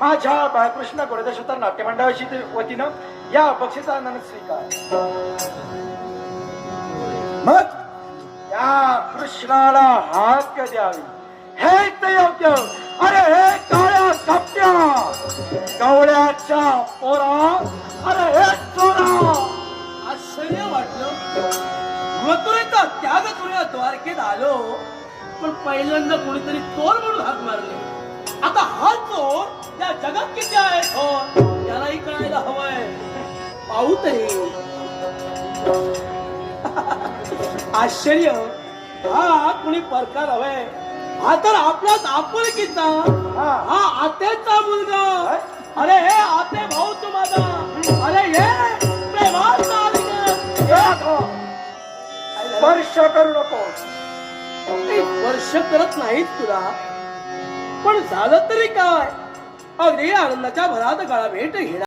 माझ्या बाळकृष्ण गोरदेशोत्तर नाट्य मंडळाची वतीनं या बक्षीचा आनंद स्वीकार. मग या कृष्णाला हात द्यावी. हे ते योग्य. अरे हे काळ्या कप्या गवळ्याच्या पोरा. अरे हे चोरा. आश्चर्य वाटलं. मथुरेचा त्याग तुझ्या द्वारकेत आलो. पण पहिल्यांदा कोणीतरी चोर या जगात किती आहे चोर यालाही कळायला हवंय. पाहू तरी. आश्चर्य. हा कुणी प्रकार हवाय. हा तर आपलाच आपुलकीचा हा. हा आत्याचा मुलगा. अरे हे आते भाऊ तू माझा अरे हे प्रेमाचा. हे. स्पर्श करू नको. वर्ष करत नाहीत तुला. पण झालं तरी काय? अगदी आनंदाच्या भरात गळा भेट घेणार